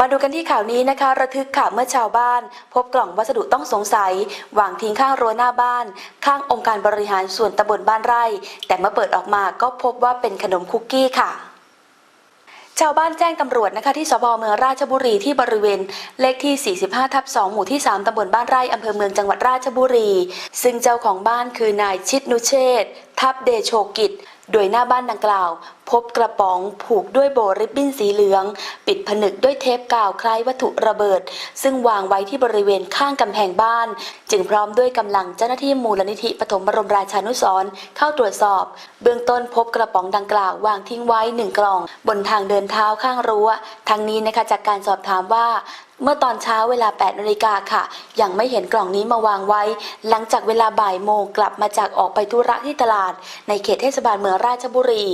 มาดูกันที่ข่าวนี้นะคะ ระทึกค่ะเมื่อชาวบ้าน พบกล่องวัสดุต้องสงสัย วางทิ้งข้างรั้วหน้าบ้าน ข้างองค์การบริหารส่วนตำบลบ้านไร่ แต่เมื่อเปิดออกมาก็พบว่าเป็นขนมคุกกี้ค่ะชาวบ้านแจ้งตำรวจนะคะที่สพเมืองราชบุรีที่บริเวณเลขที่ 45 ทับ 2 หมู่ที่ 3 ตำบลบ้านไร่อำเภอเมืองจังหวัดราชบุรี ซึ่งเจ้าของบ้านคือนายชิดนุเชษทับเดโชกิจ โดยหน้าบ้านดังกล่าว พบกระป๋องผูกด้วยโบริบบิ้นสีเหลือง ปิดผนึกด้วยเทปกาวคล้ายวัตถุระเบิด ซึ่งวางไว้ที่บริเวณข้างกำแพงบ้าน จึงพร้อมด้วยกำลังเจ้าหน้าที่มูลนิธิปฐมบรมราชานุสรเข้าตรวจสอบ เบื้องต้นพบกระป๋องดังกล่าววางทิ้งไว้หนึ่งกล่อง บนทางเดินเท้าข้างรั้วทั้งนี้นะคะจากการสอบถามว่าเมื่อตอนเช้าเวลา 8นาฬิกาค่ะ ยังไม่เห็นกล่องนี้มาวางไว้ หลังจากเวลาบ่ายโมงกลับมาจากออกไปธุระที่ตลาด ในเขตเทศบาลเมืองราชบุรี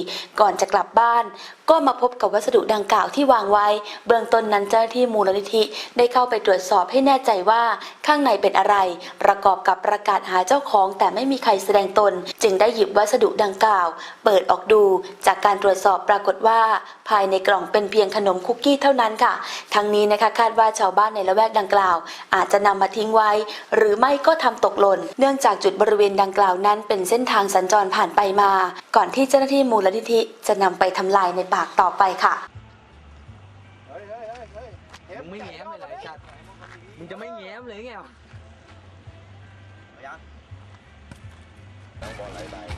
ก่อนจะกลับบ้าน ก็มาพบกับวัสดุดังกล่าวที่วางไว้ เบื้องต้นนั้นเจ้าหน้าที่มูลนิธิ ได้เข้าไปตรวจสอบให้แน่ใจว่าข้างในเป็นอะไร ประกอบกับประกาศหาเจ้าของแต่ไม่มีใครแสดงตน จึงได้หยิบวัสดุดังกล่าว เปิดออกดู จากการตรวจสอบปรากฏว่า ภายในกล่องเป็นเพียงขนมคุกกี้เท่านั้นค่ะ ทั้งนี้นะคะคาดว่าชาวบ้านในละแวกดังกล่าว อาจจะนำมาทิ้งไว้ หรือไม่ก็ทำตกหล่น เนื่องจากจุดบริเวณดังกล่าวนั้น เป็นเส้นทางสัญจรผ่านไปมา ก่อนที่เจ้าหน้าที่มูลนิธิจะนำไปทำลายในปากต่อไปค่ะเฮ้ยเฮ้ยเฮ้ยเฮ้ยเฮ้ยมึงไม่แง้มเลยเหรอไอ้สัตว์มึงจะไม่แง้มเลยไงยังบอลไหลไปไปดิ